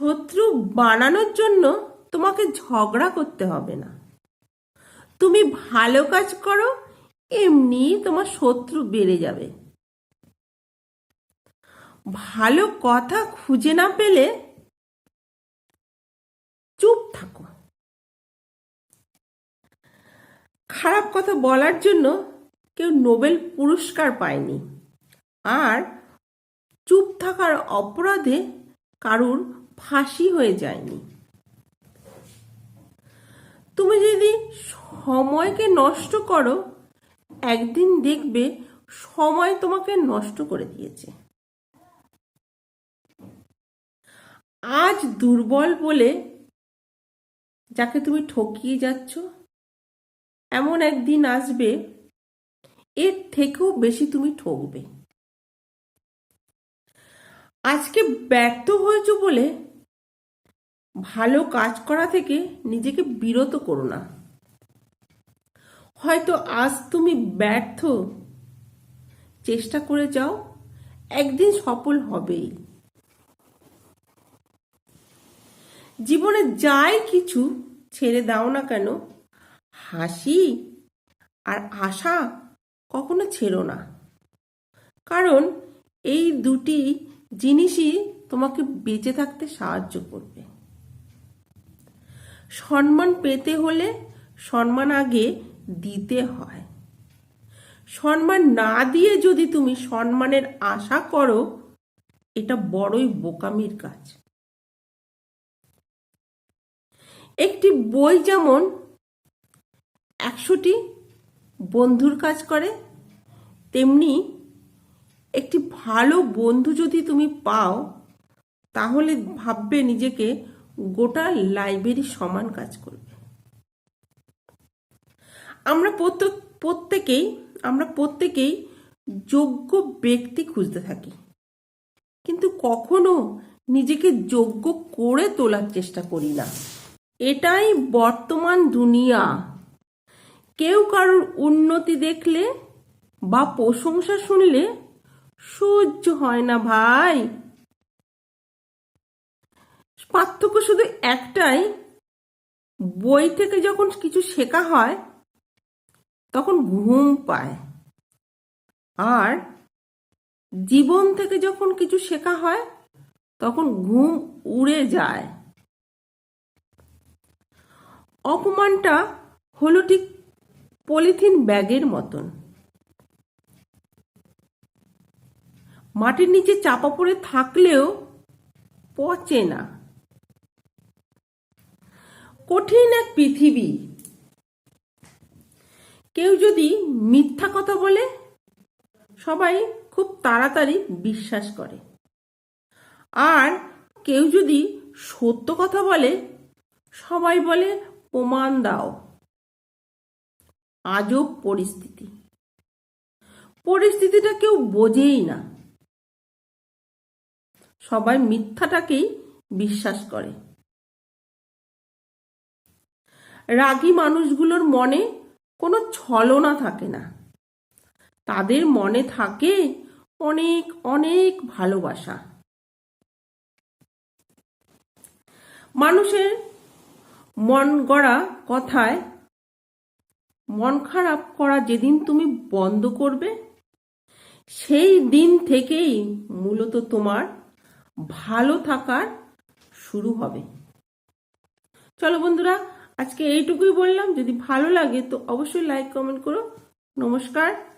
শত্রু বানানোর জন্য তোমাকে ঝগড়া করতে হবে না। তুমি ভালো কাজ করো, এমনি তোমার শত্রু বেড়ে যাবে। ভালো কথা খুঁজে না পেলে চুপ থাকো। খারাপ কথা বলার জন্য কেউ নোবেল পুরস্কার পায়নি। আর চুপ থাকার অপরাধে কারুর ফাঁসি হয়ে যায়নি। তুমি যদি সময়কে নষ্ট করো, একদিন দেখবে সময় তোমাকে নষ্ট করে দিয়েছে। আজ দুর্বল বলে যাকে তুমি ঠকিয়ে যাচ্ছ, এমন একদিন আসবে, এর থেকেও বেশি তুমি ঠকবে। আজকে ব্যর্থ হয়েছ বলে ভালো কাজ করা থেকে নিজেকে বিরত করো না। হয়তো আজ তুমি ব্যর্থ। চেষ্টা করে যাও, একদিন সফল হবেই। জীবনে যাই কিছু ছেড়ে দাও না কেন, হাসি আর আশা কখনো ছেড়ো না। কারণ এই দুটি জিনিসই তোমাকে বেঁচে থাকতে সাহায্য করবে। সম্মান পেতে হলে সম্মান আগে দিতে হয়। সম্মান না দিয়ে যদি তুমি সম্মানের আশা করো, এটা বড়ই বোকামির কাজ। একটি বই যেমন একশোটি বন্ধুর কাজ করে, তেমনি একটি ভালো বন্ধু যদি তুমি পাও, তাহলে ভাববে নিজেকে গোটা লাইব্রেরি সমান কাজ করবে। আমরা প্রত্যেক, প্রত্যেকেই, আমরা প্রত্যেকেই যোগ্য ব্যক্তি খুঁজতে থাকি। কিন্তু কখনো নিজেকে যোগ্য করে তোলার চেষ্টা করি না। এটাই বর্তমান দুনিয়া। কেউ কারোর উন্নতি দেখলে বা প্রশংসা শুনলে সহ্য হয় না ভাই। পার্থক্য শুধু একটাই, বই থেকে যখন কিছু শেখা হয়, তখন ঘুম পায়। আর জীবন থেকে যখন কিছু শেখা হয়, তখন ঘুম উড়ে যায়। অপমানটা হলো ঠিক পলিথিন ব্যাগের মতন। মাটির নিচে চাপা পড়ে থাকলেও পচে না। কঠিন এক পৃথিবী। কেউ যদি মিথ্যা কথা বলে, সবাই খুব তাড়াতাড়ি বিশ্বাস করে। আর কেউ যদি সত্য কথা বলে, সবাই বলে, প্রমাণ দাও। আজব পরিস্থিতি। পরিস্থিতিটা কেউ বোঝেই না। সবাই মিথ্যাটাকেই বিশ্বাস করে। রাগী মানুষগুলোর মনে কোনো ছলনা থাকে না। তাদের মনে থাকে অনেক অনেক ভালোবাসা। মানুষের মন গড়া কথায় মন খারাপ করা যেদিন তুমি বন্ধ করবে, সেই দিন থেকেই মূলত তোমার ভালো থাকার শুরু হবে। চলো বন্ধুরা, আজকে এইটুকুই বললাম। যদি ভালো লাগে তো অবশ্যই লাইক কমেন্ট করো। নমস্কার।